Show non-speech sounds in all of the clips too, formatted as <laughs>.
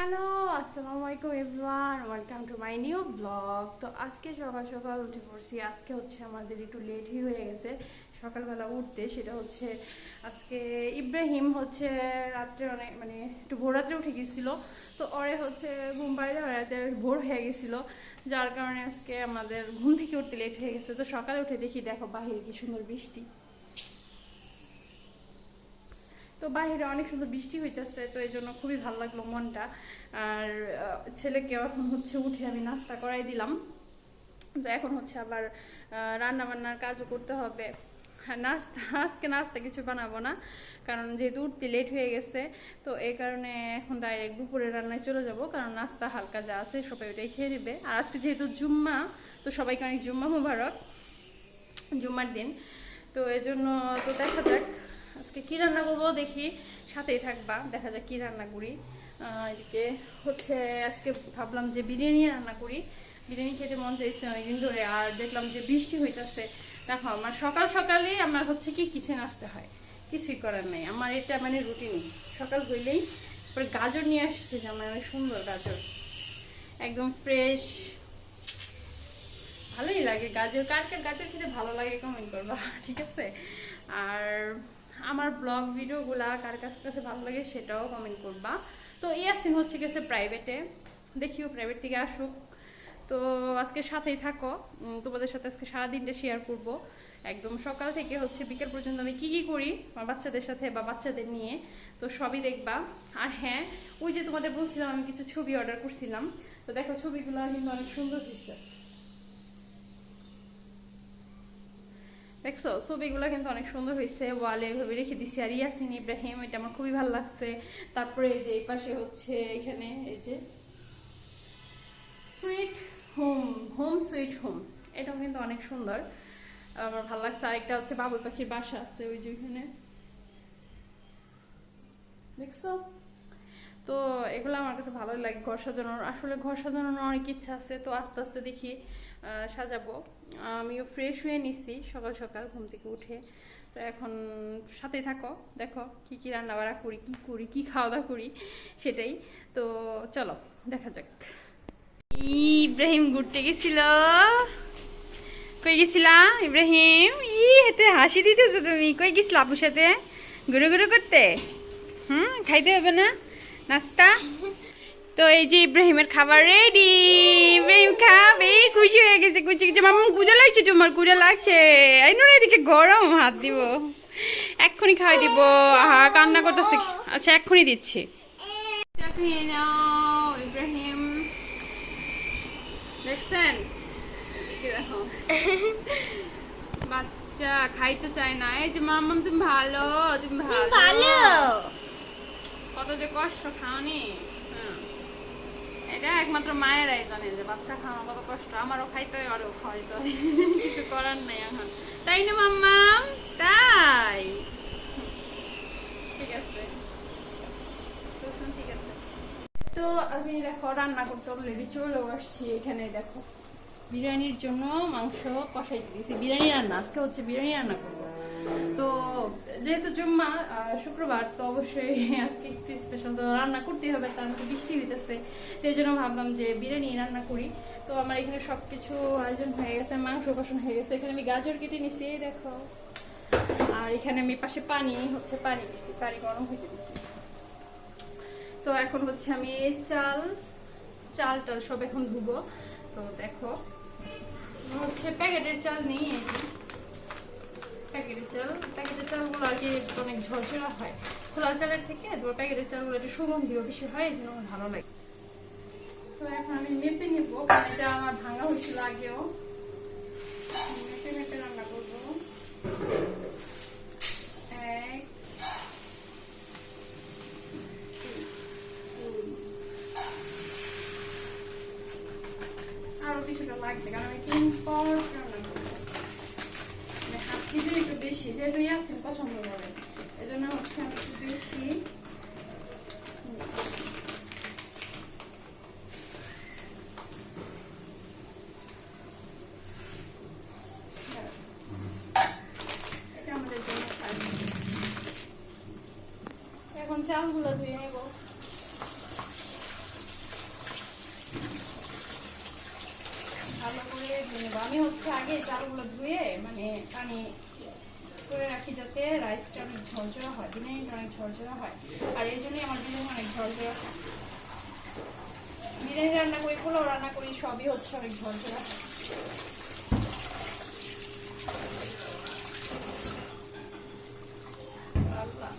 Hello আসসালামু আলাইকুম everyone, welcome to my new blog. তো আজকে সকাল সকাল উঠে পড়ছি, আজকে হচ্ছে আমাদের একটু লেটই হয়ে গেছে, সকালবেলা উঠতে, সেটা হচ্ছে আজকে ইব্রাহিম হচ্ছে রাত্রে অনেক মানে একটু ভোর রাত্রে উঠে গেছিল, তো ওরে হচ্ছে ঘুম পাড়িতে রাতে ভোর হয়ে গেছিল, যার কারণে আজকে আমাদের ঘুম থেকে উঠতে লেট হয়ে গেছে। তো সকালে উঠে দেখি, দেখো বাহিরে কি সুন্দর বৃষ্টি। তো বাইরে অনেক সুন্দর বৃষ্টি হইতেছে তো এই জন্য খুবই ভালো লাগল মনটা। আর আহ, ছেলেকে এখন হচ্ছে উঠে আমি নাস্তা করাই দিলাম। তো এখন হচ্ছে আবার রান্না বান্নার কাজও করতে হবে। নাস্তা আজকে নাস্তা কিছু বানাবো না কারণ যেহেতু উঠতে লেট হয়ে গেছে তো এই কারণে এখন ডাইরেক্ট দুপুরে রান্নায় চলে যাব কারণ নাস্তা হালকা যা আছে সবাই ওটাই খেয়ে নেবে। আর আজকে যেহেতু জুম্মা তো সবাইকে অনেক জুম্মা মুবারক জুম্মার দিন। তো এই জন্য তো দেখা যাক। আজকে কি রান্না করব দেখি, সাথেই থাকবা, দেখা যাক কি রান্না করি। এদিকে হচ্ছে আজকে ভাবলাম যে বিরিয়ানি রান্না করি। বিরিয়ানি খেতে মন চাইছে অনেকদিন ধরে, আর দেখলাম যে বৃষ্টি হইতেছে। দেখো, আমার সকাল সকালে আমার হচ্ছে কি কিচেন আসতে হয়। কিছুই করার নেই। আমার এটা মানে রুটিন সকাল হইলেই পরে গাজর নিয়ে আসছে আমার অনেক সুন্দর গাজর। একদম ফ্রেশ ভালোই লাগে। গাজর, কার কার গাজর খেতে ভালো লাগে কমেন্ট করবা, <laughs> ঠিক আছে? আর আমার ব্লগ ভিডিওগুলা কার কাছ কাছে ভালো লাগে সেটাও কমেন্ট করবা। তো ইয়াসিন হচ্ছে গেছে প্রাইভেটে দেখিও প্রাইভেট থেকে আসুক। তো আজকে সাথেই থাকো। তোমাদের সাথে আজকে সারাদিনটা শেয়ার করব। একদম সকাল থেকে হচ্ছে বিকেল পর্যন্ত আমি কি কি করি, আমার বাচ্চাদের সাথে বা বাচ্চাদের নিয়ে। তো সবই দেখবা। আর হ্যাঁ ওই যে তোমাদের বলছিলাম, আমি কিছু ছবি অর্ডার করছিলাম। তো দেখো ছবিগুলো কিন্তু অনেক সুন্দর হয়েছে দেখছ? ছবিগুলো কিন্তু অনেক সুন্দর হয়েছে, ওয়ালে এভাবে রেখে দিছি। আর ইয়াসিন ইব্রাহিম, এটা আমার খুবই ভালো লাগছে। তারপরে এই যে এই পাশে হচ্ছে এখানে, এই যে, sweet home home sweet home. এটাও কিন্তু অনেক সুন্দর। আমার ভালো লাগছে। আরেকটা হচ্ছে বাবুই পাখির বাসা আছে, ওই যে ওইখানে। দেখছ? তো এগুলো আমার কাছে ভালোই লাগে ঘর সাজানোর। আসলে ঘর সাজানোর অনেক ইচ্ছা আছে, তো আস্তে আস্তে দেখি সাজাবো। আমিও ফ্রেশ হয়ে নিছি সকাল সকাল ঘুম থেকে উঠে। তো এখন সাথে থাকো, দেখো কি কি রান্না বাড়া করি, কি করি, কি খাওয়া দাওয়া করি, সেটাই। তো চলো, দেখা যাক। ইব্রাহিম ঘুরতে গেছিল। কই গেছিলা, ইব্রাহিম? ই হেতে হাসি দিতেছো তুমি। কই গেছিলা আপুর সাথে? ঘুরে ঘুরে করতে? হুম, খাইতে হবে না? নাস্তা? তো এই যে ইব্রাহিমের খাবার রেডি ইব্রাহিম খাবে খুশি হয়ে গেছে খুশি গেছে। মামা কুজা লাগছে তোমার? কুজা লাগছে। এই নো এদিকে গরম হাত দিব। এক্ষুনি খাওয়াই দিব। আহা কান্না করতেছে। আচ্ছা এক্ষুনি দিচ্ছি। ইব্রাহিম। দেখছেন? বাচ্চা খাইতে চায় না। এই যে মাম্মাম তুমি ভালো তুমি ভালো। কত যে কষ্ট খাওনি। এটা একমাত্র মায়েরাই জানে যে বাচ্চা খাওয়া কত কষ্ট। আমারও খাইতে হয়, আরও খাইতে হয়। কিছু করার নেই এখন। তাই না মাম্মাম তাই। ঠিক আছে। ঠিক আছে। তো আমি দেখো, রান্না করতে অলরেডি চলেও আসছি এখানে, দেখো। বিরিয়ানির জন্য মাংস কষাই দিয়েছি বিরিয়ানি রান্না, আজকে হচ্ছে বিরিয়ানি রান্না করব। তো যেহেতু জুম্মা শুক্রবার, তো অবশ্যই <laughs> আজকে একটু স্পেশাল তো রান্না করতেই হবে তার মধ্যে বৃষ্টি হইতেছে। তো এই জন্য ভাবলাম যে বিরিয়ানি রান্না করি। তো আমার এখানে সব কিছু আয়োজন হয়ে গেছে, মাংস কষানো হয়ে গেছে। এখানে আমি গাজর কেটে নিছি, এই দেখো। আর এখানে আমি পাশে পানি, হচ্ছে পানি দিছি, পানি গরম হইতে দিছি। তো এখন হচ্ছে আমি চাল চাল টাল সব এখন ধুবো। তো দেখো, হচ্ছে প্যাকেটের চাল নিই। প্যাকেটের চাল, প্যাকেটের চালগুলো আর কি অনেক ঝরঝরা হয়। খোলা চালের থেকে তোমার প্যাকেটের চালগুলো একটু সুগন্ধিও বেশি হয়, এই ভালো লাগে। তো এখন আমি মেপে নেব এটা আমার ভাঙা হয়েছিল আগেও মেপে মেপে রান্না করব এক আরও কিছুটা লাগবে কারণ আমি তিন পর রান্না করব মানে হাত দিলে একটু বেশি যেহেতু ইয়াসিন পছন্দ করে এই জন্য হচ্ছে আমি একটু বেশি ব্যাস। এটা আমাদের জন্য কাজ। এখন চালগুলো ধুয়ে নেব ধুয়ে নেব আমি হচ্ছে আগে চালগুলো ধুয়ে মানে পানি করে রাখি যাতে রাইসটা অনেক ঝরঝরা হয় বিরিয়ানিটা অনেক ঝরঝরা হয়। আর এই জন্যই আমার বিরিয়ানি অনেক ঝরঝরা হয়। বিরিয়ানি রান্না করি, পোলাও রান্না করি, সবই হচ্ছে অনেক ঝরঝরা হয় আল্লাহ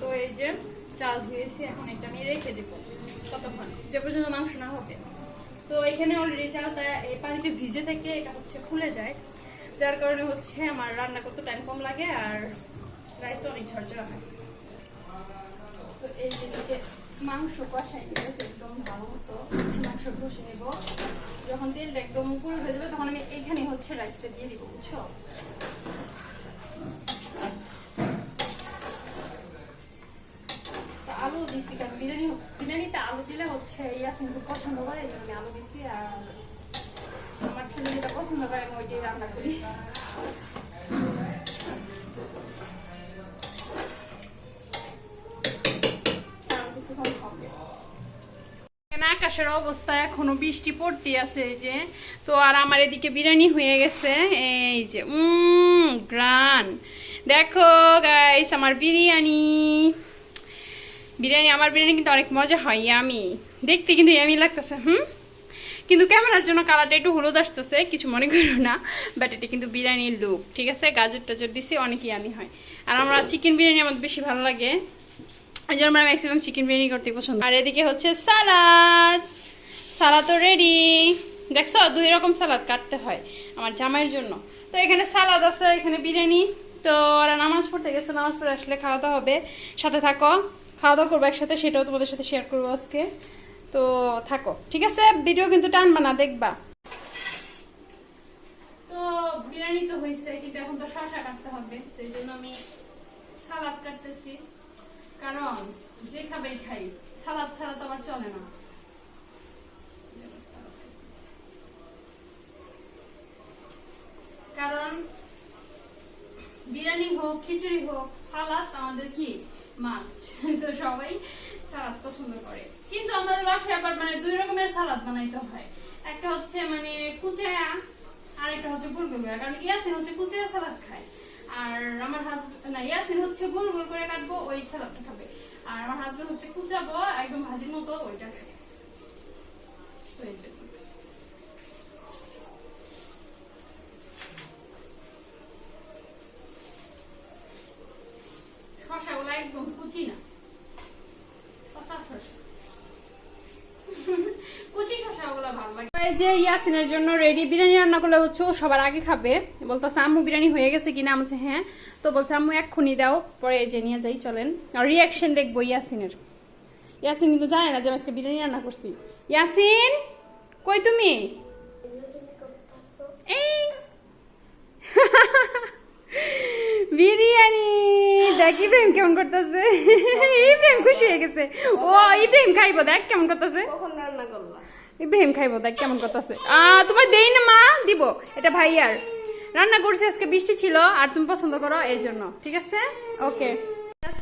তো এই যে ধুয়েছি এখন এটা আমি রেখে দেবো, কতক্ষণ? যে পর্যন্ত মাংস না হবে। তো এখানে অলরেডি চালটা এই পানিতে ভিজে থেকে এটা হচ্ছে ফুলে যায়। যার কারণে হচ্ছে আমার রান্না করতে টাইম কম লাগে আর রাইস অনেক ঝরঝরা হয়। তো এই যে মাংস কষাই গেছে একদম ভালো মতো মাংস ঘষে নেব। যখন তেলটা একদম পুরো হয়ে যাবে, তখন আমি এখানে হচ্ছে রাইসটা দিয়ে দিব, বুঝছ? আলু দিছি বিরিয়ানি, বিরিয়ানিতে আলু দিলে হচ্ছে পছন্দ করে, এই জন্য আলু দিছি। আর আমার ছেলে যেটা পছন্দ করে, আমি ওইটাই রান্না করি। আকাশের অবস্থা এখনও বৃষ্টি পড়তে আছে এই যে। তো আর আমার এদিকে বিরিয়ানি হয়ে গেছে, এই যে, উম, গ্রান। দেখো গাইস আমার বিরিয়ানি। বিরিয়ানি, আমার বিরিয়ানি কিন্তু অনেক মজা হয় আমি দেখতে কিন্তু আমি লাগতেছে, হুম? কিন্তু ক্যামেরার জন্য কালারটা একটু হলুদ আসতেছে, কিছু মনে করো না বাট এটা কিন্তু বিরিয়ানির লুক ঠিক আছে? গাজর টাজর দিছি অনেকই আমি হয়। আর আমরা চিকেন বিরিয়ানি আমার বেশি ভালো লাগে। এই জন্য আমরা ম্যাক্সিমাম চিকেন বিরিয়ানি করতে পছন্দ আর এদিকে হচ্ছে সালাদ। সালাদ তো রেডি দেখছ? দুই রকম সালাদ কাটতে হয় আমার জামাইয়ের জন্য। তো এখানে সালাদ আছে, এখানে বিরিয়ানি। তো ওরা নামাজ পড়তে গেছে, নামাজ পড়ে আসলে খাওয়া দাওয়া হবে। সাথে থাকো। খাওয়া দাওয়া করব একসাথে, সেটাও তোমাদের সাথে শেয়ার করব আজকে। তো থাকো, ঠিক আছে? ভিডিও কিন্তু টানবা না, দেখবা। কারণ বিরিয়ানি হোক, খিচুড়ি হোক, সালাদ আমাদের কি? মাস্ট <laughs> তো সবাই সালাদ পছন্দ করে। কিন্তু আমাদের বাসায় আবার মানে দুই রকমের সালাদ বানাইতে হয়। একটা হচ্ছে মানে কুচায়া, আর একটা হচ্ছে গুলগুলা কারণ ইয়াসিন হচ্ছে কুচিয়া সালাদ খায়। আর আমার হাজবেন্ড না, ইয়াসিন হচ্ছে গোল গোল করে কাটবো, ওই সালাদটা খাবে। আর আমার হাজবেন্ড হচ্ছে কুচাবো, একদম ভাজির মতো ওইটা খায় তো এই জন্য। শসাগুলো একদম কুচি না কষা শসা কুচি শসাগুলো ভালো লাগে এই যে ইয়াসিনের জন্য রেডি বিরিয়ানি রান্না করলে হচ্ছে ও সবার আগে খাবে। বলতেছে আম্মু বিরিয়ানি হয়ে গেছে কিনা? বলছি হ্যাঁ। তো বলছে আম্মু এক্ষুনি দাও পরে যে নিয়ে যাই চলেন। আর রিয়াকশন দেখব ইয়াসিনের। ইয়াসিন কিন্তু জানে না যে আমি আজকে বিরিয়ানি রান্না করছি। ইয়াসিন কই তুমি? এই। <laughs> বিরিয়ানি! দেখ ইব্রাহিম কেমন করতেছে? <laughs> ইব্রাহিম খুশি হয়ে গেছে। ও ইব্রাহিম খাইবো দেখ কেমন করতেছে। কখন রান্না করলা? ইব্রাহিম খাইবো, দেখ কেমন করতেছে আ তোমার দেই না মা, দিব। এটা ভাইয়ার। রান্না করছি, আজকে বৃষ্টি ছিল, আর তুমি পছন্দ করো এই জন্য, ঠিক আছে? ওকে।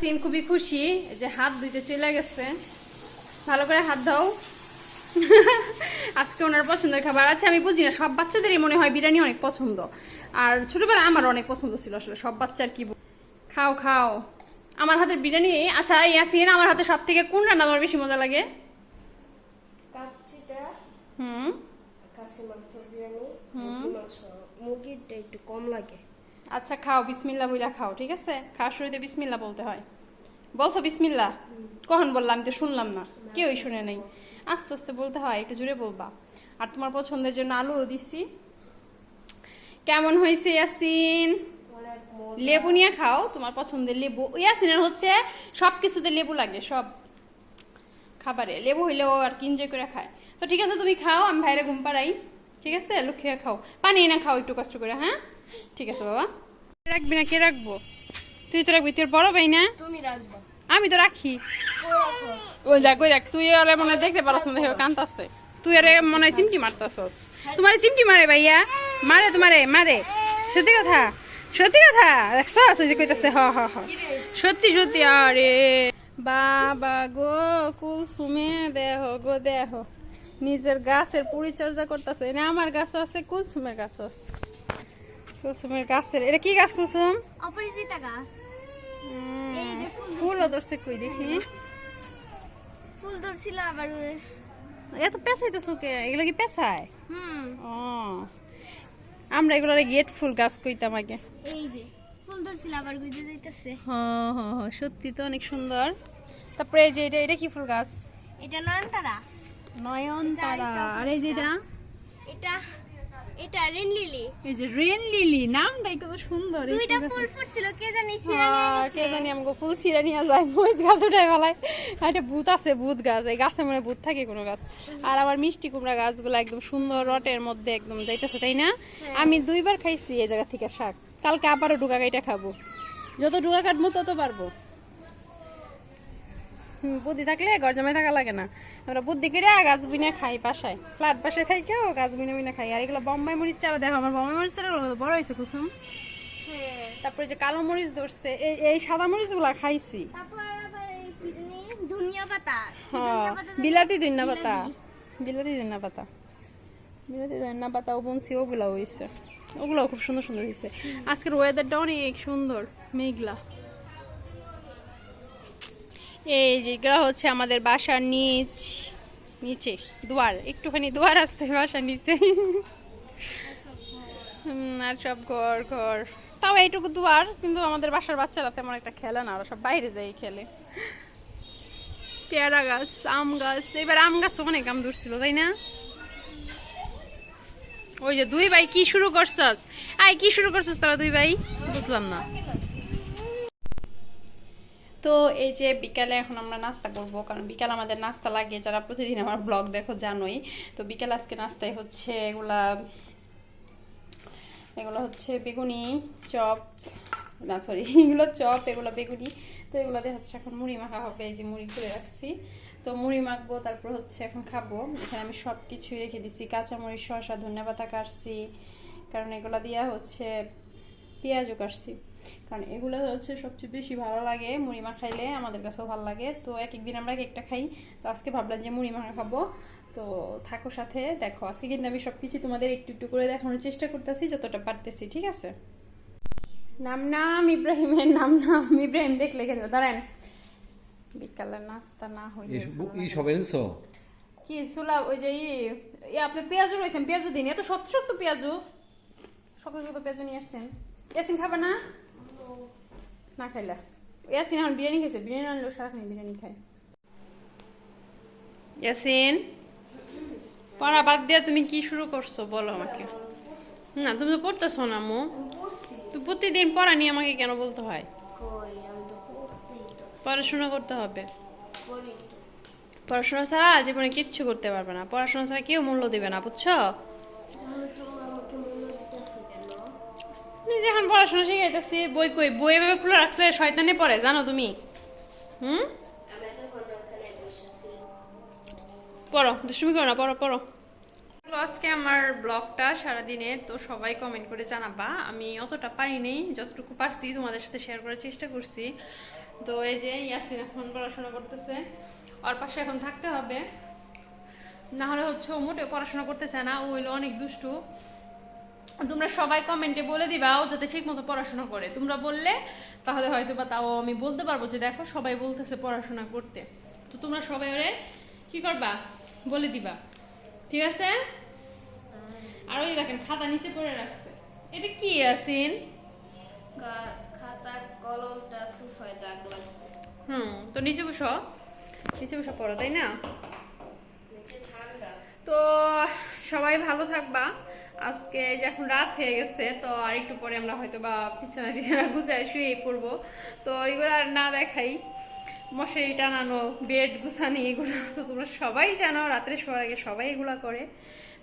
সিন খুবই খুশি যে হাত ধুইতে চলে গেছে। ভালো করে হাত দাও <laughs> আজকে ওনার পছন্দের খাবার আছে, আমি বুঝি না, সব বাচ্চাদেরই মনে হয় বিরিয়ানি অনেক পছন্দ। আর ছোটবেলায় আমার অনেক পছন্দ ছিল আসলে, সব বাচ্চার কি খাও খাও। আমার হাতের বিরিয়ানি আচ্ছা ইয়াসিন, আমার হাতে সব থেকে কোন রান্না তোমার বেশি মজা লাগে? হুম। কাশি মাংস বিরিয়ানি মুরগি মাংস মুরগিরটা একটু কম লাগে। আচ্ছা খাও বিসমিল্লা বইলা খাও ঠিক আছে? খাওয়ার শুরুতে বিসমিল্লা বলতে হয়। বলছো বিসমিল্লা? কখন বললাম আমি তো শুনলাম না। কেউই শুনে নাই। আস্তে আস্তে বলতে হয় একটু জুড়ে বলবা। আর তোমার পছন্দের জন্য আলুও দিছি। কেমন হয়েছে ইয়াসিন? লেবু নিয়ে খাও তোমার পছন্দের লেবু। ইয়াসিনের হচ্ছে সব কিছুতে লেবু লাগে সব খাবারে। লেবু হইলেও আর কি enjoy করে খায়। তো ঠিক আছে তুমি খাও আমি ভাইরে ঘুম পাড়াই। ঠিক আছে লক্ষ্মীরা খাও। পানি না খাও একটু কষ্ট করে হ্যাঁ? ঠিক আছে বাবা। রাখবি না কে রাখব? তুই তো রাখবি তোর বড় ভাই না? তুমি রাখবা। আমি তো রাখি। ও যা কই রাখ তুই আরে মনে দেখতে পারছ না দেখে কান্তাছে তুই আরে মনে হয় চিমটি মারতাছস। তোমারে চিমটি মারে ভাইয়া? মারে তোমারে মারে। সত্যি কথা? সত্যি কথা? দেখছস? ওই যে কইতাছে হ হ হ। সত্যি সত্যি আরে। বাবা গো কুলসুমে দেহ গো দেহ। নিজের গাছের পরিচর্যা করতেছে। না আমার গাছও আছে কুলসুমের গাছও আছে। কুলসুমের গাছের এটা কি গাছ কুলসুম? অপরিচিতা গাছ। ফুল ফুলও ধরছে। কই দেখি। ফুল ধরছিল আবার এত পেঁচাইতেছো কে এগুলো কি পেঁচায়? হুম। ও আমরা এগুলো গেট ফুল গাছ কইতাম আগে। এই যে ফুল ধরছিল আবার গুজে যাইতেছে হ্যাঁ হ্যাঁ হ্যাঁ সত্যি তো অনেক সুন্দর। তারপরে এই যে এটা এটা কি ফুল গাছ? এটা নয়নতারা। নয়নতারা আর এই যে এটা? এটা রেন লিলি। এই যে রেন লিলি নামটাই কত সুন্দর। দুইটা ফুল ফুটছিল কে জানি হ্যাঁ। কে জানি আমাকে ফুল যায়। মরিচ গাছ গলায়। একটা ভূত আছে ভূত গাছ। এই গাছে মানে ভূত থাকে কোনো গাছ। আর আমার মিষ্টি কুমড়া গাছগুলো একদম সুন্দর রটের মধ্যে একদম যাইতেছে তাই না? আমি দুইবার খাইছি এই জায়গা থেকে শাক। কালকে আবারও ডুকা গাইটা খাব। যত ডুকা কাটবো তত পারব। বুদ্ধি থাকলে ঘর জমায় থাকা লাগে না। আমরা বুদ্ধি করে গাছ বিনে খাই বাসায়। ফ্ল্যাট বাসায় কেউ গাছ বিনে বিনে খাই। আর এগুলো বোম্বাই মরিচ চারা দেখো আমার বোম্বাই মরিচ চারা বড় হয়েছে কুসুম। তারপরে যে কালো মরিচ ধরছে এই এই সাদা মরিচগুলা খাইছি। হ্যাঁ, বিলাতি ধন্যা পাতা। বিলাতি। ধন্যা পাতা। বিলাতি ধন্যা পাতা ও বনসি ওগুলো হয়েছে ওগুলো খুব সুন্দর সুন্দর হয়েছে আজকের ওয়েদারটা অনেক সুন্দর মেঘলা। এই যে এগুলো হচ্ছে আমাদের বাসার নিচ, নিচে, দুয়ার, একটুখানি দুয়ার আসছে বাসার নিচে। আর সব ঘর ঘর। তাও এইটুকু দুয়ার, কিন্তু আমাদের বাসার বাচ্চারা তেমন একটা খেলে না, ওরা সব বাইরে যাই খেলে। পেয়ারা গাছ, আম গাছ, এবার আম গাছ অনেক আম ধরছিল, তাই না? ওই যে দুই ভাই কি শুরু করছস? আই কি শুরু করছস তারা দুই ভাই? বুঝলাম না। তো এই যে বিকালে এখন আমরা নাস্তা করব, কারণ বিকাল আমাদের নাস্তা লাগে। যারা প্রতিদিন আমার ব্লগ দেখো জানোই, তো বিকাল আজকে নাস্তায় হচ্ছে এগুলা, এগুলো হচ্ছে বেগুনি, চপ, না সরি <laughs> এগুলো চপ, এগুলো বেগুনি, তো এগুলো দিয়ে হচ্ছে এখন মুড়ি মাখা হবে, এই যে মুড়ি করে রাখছি। তো মুড়ি মাখবো, তারপর হচ্ছে এখন খাব। এখানে আমি সব কিছুই রেখে দিছি, কাঁচামরিচ, শসা ধনিয়া পাতা কাটছি, কারণ এগুলো দিয়া হচ্ছে পেঁয়াজও কাটছি। কারণ এগুলো হচ্ছে সবচেয়ে বেশি ভালো লাগে মুড়ি মাখাইলে আমাদের কাছেও ভালো লাগে। তো এক একদিন আমরা একটা খাই। তো আজকে ভাবলাম যে মুড়ি মাখা খাব। তো থাকো সাথে দেখো আজকে কিন্তু আমি সব কিছু তোমাদের একটু একটু করে দেখানোর চেষ্টা করতেছি যতটা পারতেছি ঠিক আছে? নাম নাম ইব্রাহিমের নাম নাম ইব্রাহিম দেখলে খেতে দাঁড়ান। বিকালের নাস্তা না হইলে ই সব এনেছো? কি সুলা ওই যে ই আপনি পেঁয়াজও রয়েছেন পেঁয়াজও দিন। এত শক্ত শক্ত পেঁয়াজও। শক্ত শক্ত পেঁয়াজও নিয়ে আসছেন। ইয়াসিন খাবে না? না খাইলা। ইয়াসিন এখন বিরিয়ানি খেয়েছে বিরিয়ানি আনলেও সারাখানি বিরিয়ানি খায়। ইয়াসিন? পড়া বাদ দিয়ে তুমি কি শুরু করছ বলো আমাকে। না তুমি তো পড়তেছো না মো। তো প্রতিদিন পড়া নিয়ে আমাকে কেন বলতে হয়? কই আমি তো পড়তেই তো। পড়াশোনা করতে হবে। পড়াশোনা ছাড়া জীবনে কিচ্ছু করতে পারবে না। পড়াশোনা ছাড়া কেউ মূল্য দেবে না বুঝছ? এখন পড়াশোনা শিখাইতেছি, বই কই? বই এভাবে খুলে রাখলে শয়তানে পড়ে, জানো তুমি? হুম? পড়ো, দুষ্টুমি করো না, পড়ো পড়ো। আজকে আমার ব্লগটা সারাদিনের তো সবাই কমেন্ট করে জানাবা। আমি অতটা পারি নেই, যতটুকু পারছি তোমাদের সাথে শেয়ার করার চেষ্টা করছি। তো এই যে ইয়াসিন এখন পড়াশোনা করতেছে, ওর পাশে এখন থাকতে হবে। না হলে হচ্ছে মোটেও পড়াশোনা করতে চায় না, ও হইল অনেক দুষ্টু। তোমরা সবাই কমেন্টে বলে দিবা ও যাতে ঠিক মতো পড়াশোনা করে। তোমরা বললে তাহলে হয়তো বা তাও আমি বলতে পারব যে দেখো সবাই বলতেছে পড়াশোনা করতে। তো তোমরা সবাই ওরে কি করবা? বলে দিবা। ঠিক আছে? আর ওই দেখেন খাতা নিচে পড়ে রাখছে। এটা কি আসিন খাতা কলমটা সুফায় দাগ হুম তো নিচে বসো। নিচে বসো পড়ো তাই না? তো সবাই ভালো থাকবা। আজকে যে এখন রাত হয়ে গেছে, তো আর একটু পরে আমরা হয়তো বা বিছানা টিছানা গুছায় শুয়ে পড়ব। তো এগুলো আর না দেখাই। মশারি টানানো, বেড গুছানি, এগুলো তো তোমরা সবাই জানো, রাত্রে শোয়ার আগে সবাই এগুলো করে।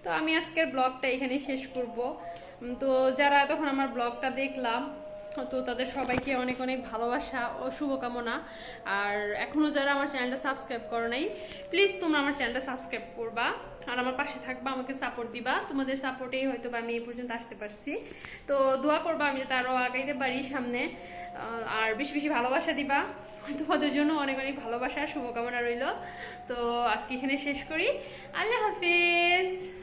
তো আমি আজকের ব্লগটা এখানেই শেষ করব। তো যারা তখন আমার ব্লগটা দেখলাম তো তাদের সবাইকে অনেক অনেক ভালোবাসা ও শুভকামনা। আর এখনও যারা আমার চ্যানেলটা সাবস্ক্রাইব করো নাই প্লিজ তোমরা আমার চ্যানেলটা সাবস্ক্রাইব করবা, আর আমার পাশে থাকবা, আমাকে সাপোর্ট দিবা। তোমাদের সাপোর্টেই হয়তো আমি এই পর্যন্ত আসতে পারছি। তো দোয়া করবা আমি যাতে আরও আগাইতে পারি সামনে আর বেশি বেশি ভালোবাসা দিবা। তোমাদের জন্য অনেক অনেক ভালোবাসা, শুভকামনা রইল। তো আজকে এখানে শেষ করি। আল্লাহ হাফিজ।